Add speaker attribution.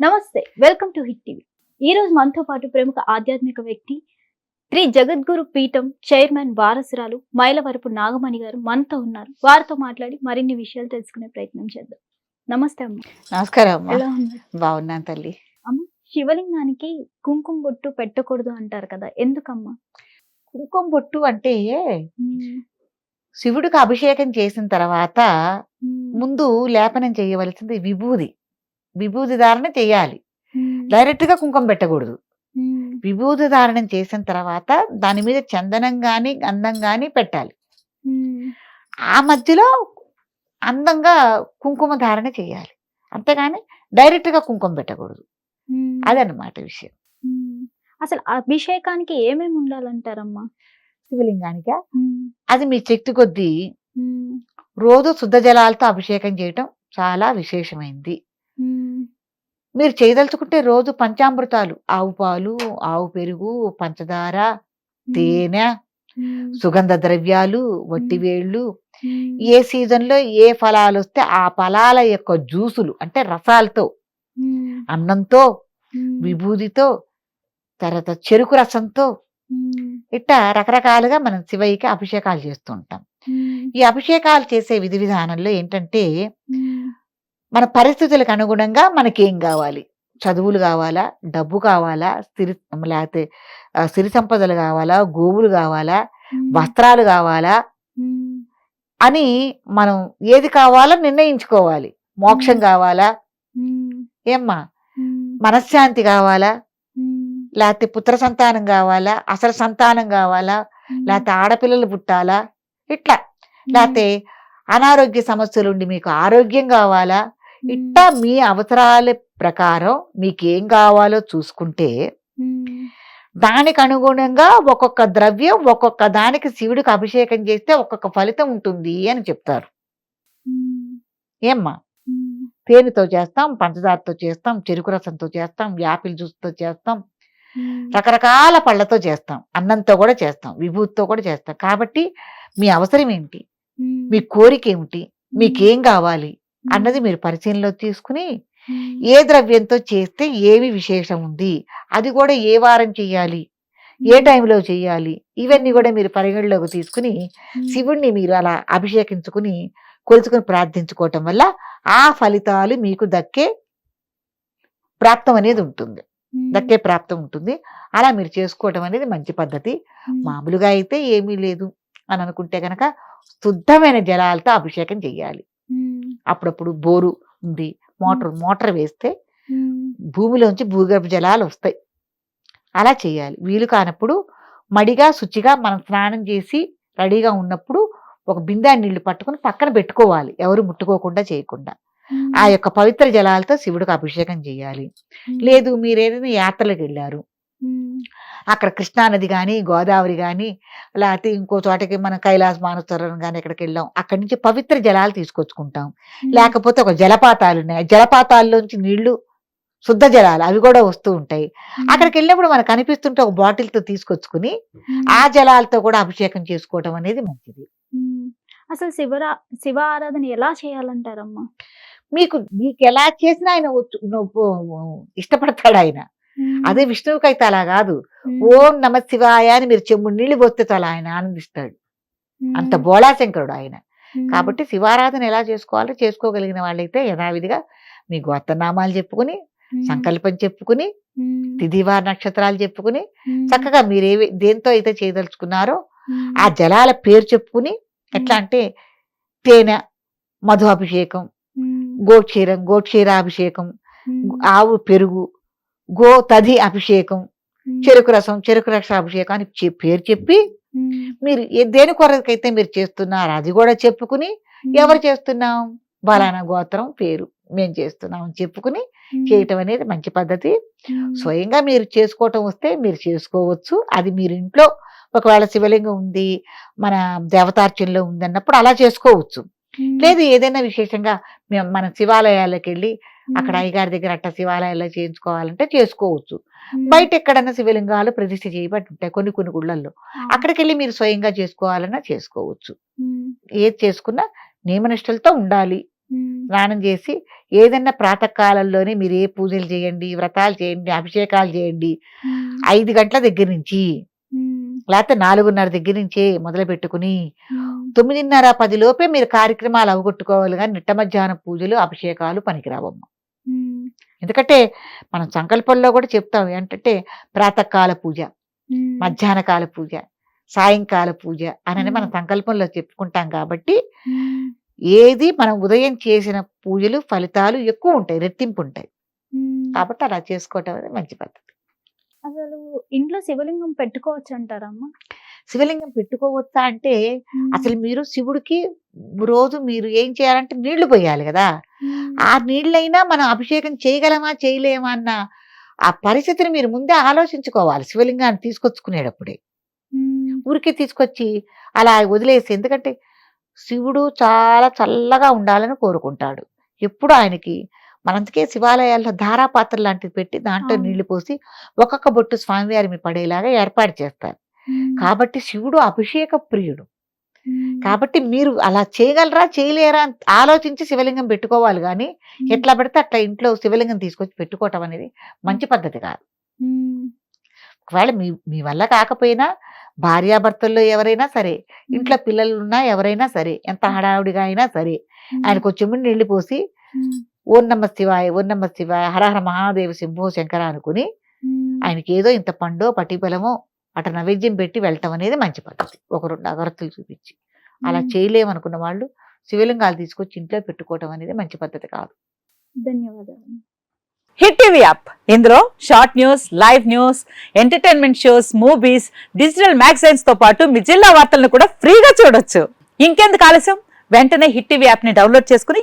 Speaker 1: నమస్తే welcome to hit TV. ఈ రోజు మనతో పాటు ప్రముఖ ఆధ్యాత్మిక వ్యక్తి శ్రీ జగద్గురు పీఠం చైర్మన్ వారసురాలు మైలవరపు నాగమణి గారు మనతో ఉన్నారు. వారితో మాట్లాడి మరిన్ని విషయాలు తెలుసుకునే ప్రయత్నం చేద్దాం. నమస్తే అమ్మ.
Speaker 2: నమస్కారం అమ్మా.
Speaker 1: ఎలా ఉన్నారు?
Speaker 2: బాగున్నాను తల్లి.
Speaker 1: శివలింగానికి కుంకుమ బొట్టు పెట్టకూడదు అంటారు కదా ఎందుకమ్మా?
Speaker 2: కుంకుమ బొట్టు అంటే శివుడికి అభిషేకం చేసిన తర్వాత ముందు లేపనం చేయవలసింది విభూది. విభూది ధారణ చేయాలి. డైరెక్ట్గా కుంకుమ పెట్టకూడదు. విభూది ధారణం చేసిన తర్వాత దాని మీద చందనం గాని గంధం గాని పెట్టాలి. ఆ మధ్యలో అందంగా కుంకుమ ధారణ చేయాలి. అంతేగాని డైరెక్ట్గా కుంకుమ పెట్టకూడదు అదనమాట విషయం.
Speaker 1: అసలు అభిషేకానికి ఏమేమి ఉండాలంటారమ్మా?
Speaker 2: శివలింగానికి? అది మీ శక్తి కొద్దీ రోజు శుద్ధ జలాలతో అభిషేకం చేయటం చాలా విశేషమైంది. మీరు చేయదలుచుకుంటే రోజు పంచామృతాలు. ఆవు పాలు ఆవు పెరుగు పంచదార తేనె సుగంధ ద్రవ్యాలు వట్టివేళ్ళు ఏ సీజన్లో ఏ ఫలాలు వస్తే ఆ ఫలాల యొక్క జ్యూసులు అంటే రసాలతో అన్నంతో విభూదితో తర్వాత చెరుకు రసంతో ఇట్లా రకరకాలుగా మనం శివయ్యకి అభిషేకాలు చేస్తూ ఉంటాం. ఈ అభిషేకాలు చేసే విధి విధానంలో ఏంటంటే మన పరిస్థితులకు అనుగుణంగా మనకేం కావాలి? చదువులు కావాలా? డబ్బు కావాలా? సిరి లేకపోతే సిరి సంపదలు కావాలా? గోవులు కావాలా? వస్త్రాలు కావాలా? అని మనం ఏది కావాలో నిర్ణయించుకోవాలి. మోక్షం కావాలా? ఏమ్మా? మనశ్శాంతి కావాలా? లేకపోతే పుత్ర సంతానం కావాలా? అసలు సంతానం కావాలా? లేకపోతే ఆడపిల్లలు పుట్టాలా? ఇట్లా. లేకపోతే అనారోగ్య సమస్యలు ఉండి మీకు ఆరోగ్యం కావాలా? ఇట్లా మీ అవసరాల ప్రకారం మీకు ఏం కావాలో చూసుకుంటే దానికి అనుగుణంగా ఒక్కొక్క ద్రవ్యం ఒక్కొక్క దానికి శివుడికి అభిషేకం చేస్తే ఒక్కొక్క ఫలితం ఉంటుంది అని చెప్తారు. ఏమ్మా? తేనెతో చేస్తాం పంచదారతో చేస్తాం చెరుకు రసంతో చేస్తాం యాపిల్ జ్యూస్తో చేస్తాం రకరకాల పళ్ళతో చేస్తాం అన్నంతో కూడా చేస్తాం విభూతితో కూడా చేస్తాం. కాబట్టి మీ అవసరం ఏంటి? మీ కోరిక ఏమిటి? మీకేం కావాలి? అన్నది మీరు పరిశీలనలో తీసుకుని ఏ ద్రవ్యంతో చేస్తే ఏమి విశేషం ఉంది? అది కూడా ఏ వారం చేయాలి? ఏ టైంలో చేయాలి? ఇవన్నీ కూడా మీరు పరిగణలోకి తీసుకుని శివుణ్ణి మీరు అలా అభిషేకించుకుని కొలుచుకుని ప్రార్థించుకోవటం వల్ల ఆ ఫలితాలు మీకు దక్కే ప్రాప్తం అనేది ఉంటుంది. దక్కే ప్రాప్తం ఉంటుంది. అలా మీరు చేసుకోవటం అనేది మంచి పద్ధతి. మామూలుగా అయితే ఏమీ లేదు. అని అనుకుంటే గనక శుద్ధమైన జలాలతో అభిషేకం చెయ్యాలి అప్పుడప్పుడు బోరు ఉంది మోటార్ మోటార్ వేస్తే భూమిలోంచి భూగర్భ జలాలు వస్తాయి. అలా చేయాలి. వీలు కానప్పుడు మడిగా శుచిగా మనం స్నానం చేసి రెడీగా ఉన్నప్పుడు ఒక బిందా నీళ్ళు పట్టుకొని పక్కన పెట్టుకోవాలి. ఎవరు ముట్టుకోకుండా చేయకుండా. ఆ యొక్క పవిత్ర జలాలతో శివుడికి అభిషేకం చేయాలి. లేదు మీరు ఏదైనా యాత్రలకు వెళ్ళారు. అక్కడ కృష్ణానది కానీ గోదావరి కానీ లేకపోతే ఇంకో చోటకి మనం కైలాస మానసరం కానీ ఎక్కడికి వెళ్ళాం. అక్కడి నుంచి పవిత్ర జలాలు తీసుకొచ్చుకుంటాం. లేకపోతే ఒక జలపాతాలు ఉన్నాయి. జలపాతాల్లోంచి నీళ్ళు శుద్ధ జలాలు అవి కూడా వస్తూ ఉంటాయి. అక్కడికి వెళ్ళినప్పుడు మనకు అనిపిస్తుంటే ఒక బాటిల్తో తీసుకొచ్చుకుని ఆ జలాలతో కూడా అభిషేకం చేసుకోవటం అనేది మంచిది.
Speaker 1: అసలు శివరా శివ ఆరాధన ఎలా చేయాలంటారమ్మా?
Speaker 2: మీకు మీకు ఎలా చేసినా ఆయన ఇష్టపడతాడు ఆయన. అదే విష్ణువుకి అయితే అలా కాదు. ఓం నమ శివాయ అని మీరు చెమ్ముడు నీళ్ళు పోస్తే చాలా ఆయన ఆనందిస్తాడు అంత బోళాశంకరుడు ఆయన. కాబట్టి శివారాధన ఎలా చేసుకోవాలో చేసుకోగలిగిన వాళ్ళైతే యథావిధిగా మీ గోత్రనామాలు చెప్పుకుని సంకల్పం చెప్పుకుని తిథివార నక్షత్రాలు చెప్పుకుని చక్కగా మీరు ఏవి దేంతో అయితే చేయదలుచుకున్నారో ఆ జలాల పేరు చెప్పుకుని ఎట్లా అంటే తేనె మధు అభిషేకం గోక్షీరం గోక్షీరాభిషేకం ఆవు పెరుగు గో తది అభిషేకం చెరుకు రసం చెరుకు రస అభిషేకం అని పేరు చెప్పి మీరు ఏ- దేని కొరకైతే మీరు చేస్తున్నారు అది కూడా చెప్పుకుని ఎవరు చేస్తున్నాం? బలానా గోత్రం పేరు మేము చేస్తున్నాం అని చెప్పుకుని చేయటం అనేది మంచి పద్ధతి. స్వయంగా మీరు చేసుకోవటం వస్తే మీరు చేసుకోవచ్చు. అది మీరు ఇంట్లో ఒకవేళ శివలింగం ఉంది మన దేవతార్చనలో ఉంది అన్నప్పుడు అలా చేసుకోవచ్చు. లేదు ఏదైనా విశేషంగా మన శివాలయాలకు వెళ్ళి అక్కడ అయ్యగారి దగ్గర అట్ట శివాలయాల్లో చేయించుకోవాలంటే చేసుకోవచ్చు. బయట ఎక్కడన్నా శివలింగాలు ప్రతిష్ఠ చేయబట్టి ఉంటాయి కొన్ని కొన్ని గుళ్ళల్లో. అక్కడికి వెళ్ళి మీరు స్వయంగా చేసుకోవాలన్నా చేసుకోవచ్చు. ఏది చేసుకున్నా నియమనిష్టలతో ఉండాలి. స్నానం చేసి ఏదన్నా ప్రాతకాలంలోనే మీరు ఏ పూజలు చేయండి వ్రతాలు చేయండి అభిషేకాలు చేయండి ఐదు గంటల దగ్గర నుంచి లేకపోతే నాలుగున్నర దగ్గర నుంచే మొదలు పెట్టుకుని తొమ్మిదిన్నర పది లోపే మీరు కార్యక్రమాలు అవగొట్టుకోవాలి కానీ నిట్ట మధ్యాహ్నం పూజలు అభిషేకాలు పనికిరావమ్మ. ఎందుకంటే మనం సంకల్పంలో కూడా చెప్తాం ఏంటంటే ప్రాతకాల పూజ
Speaker 1: ఉమ్,
Speaker 2: మధ్యాహ్న కాల పూజ సాయంకాల పూజ అని మనం. సంకల్పంలో చెప్పుకుంటాం కాబట్టి ఏది మనం ఉదయం చేసిన పూజలు ఫలితాలు ఎక్కువ ఉంటాయి రెట్టింపు ఉంటాయి. కాబట్టి అలా చేసుకోవటం అనేది మంచి పద్ధతి
Speaker 1: అసలు ఇంట్లో శివలింగం పెట్టుకోవచ్చు అంటారమ్మా
Speaker 2: శివలింగం పెట్టుకోవచ్చా అంటే అసలు మీరు శివుడికి రోజు మీరు ఏం చేయాలంటే నీళ్ళు పోయాలి కదా. ఆ నీళ్ళైనా మనం అభిషేకం చేయగలమా చేయలేమా అన్న ఆ పరిస్థితిని మీరు ముందే ఆలోచించుకోవాలి శివలింగాన్ని తీసుకొచ్చుకునేటప్పుడే. ఊరికే తీసుకొచ్చి అలా వదిలేసి ఎందుకంటే శివుడు చాలా చల్లగా ఉండాలని కోరుకుంటాడు. ఎప్పుడు ఆయనకి మనందుకే శివాలయాల్లో ధారాపాత్ర లాంటిది పెట్టి దాంట్లో. నీళ్ళు పోసి ఒక్కొక్క బొట్టు స్వామివారి మీ పడేలాగా ఏర్పాటు చేస్తారు. కాబట్టి శివుడు అభిషేక ప్రియుడు. కాబట్టి మీరు అలా చేయగలరా చేయలేరా అని ఆలోచించి శివలింగం పెట్టుకోవాలి కానీ ఎట్లా పడితే అట్లా ఇంట్లో శివలింగం తీసుకొచ్చి పెట్టుకోవటం అనేది మంచి పద్ధతి కాదు. ఒకవేళ మీ మీ వల్ల కాకపోయినా భార్యాభర్తల్లో ఎవరైనా సరే ఇంట్లో పిల్లలు ఉన్నా ఎవరైనా సరే ఎంత హడావుడిగా అయినా సరే
Speaker 1: ఉమ్,
Speaker 2: ఆయన కొంచెం నీళ్ళు పోసి ఓం నమ శివాయ ఓం నమ శివాయ హరహర మహాదేవ శంభో శంకర అనుకుని ఆయనకి ఏదో ఇంత పండో పటిబలమో అట నైవేద్యం పెట్టి వెళ్ళటం అనేది మంచి పద్ధతి. ఒక రెండు అగరత్తులు చూపించి. అలా చేయలేమనుకున్న వాళ్ళు శివలింగాలు తీసుకొచ్చి ఇంట్లో పెట్టుకోవటం అనేది మంచి పద్ధతి కాదు.
Speaker 1: ధన్యవాదాలు.
Speaker 3: Hit TV app. ఇందులో short news live news entertainment shows movies digital మ్యాగజైన్స్తో పాటు మీ జిల్లా వార్తలను కూడా ఫ్రీగా చూడొచ్చు. ఇంకెందుకు ఆలస్యం? వెంటనే హిట్ టీవీ యాప్ని డౌన్లోడ్ చేసుకుని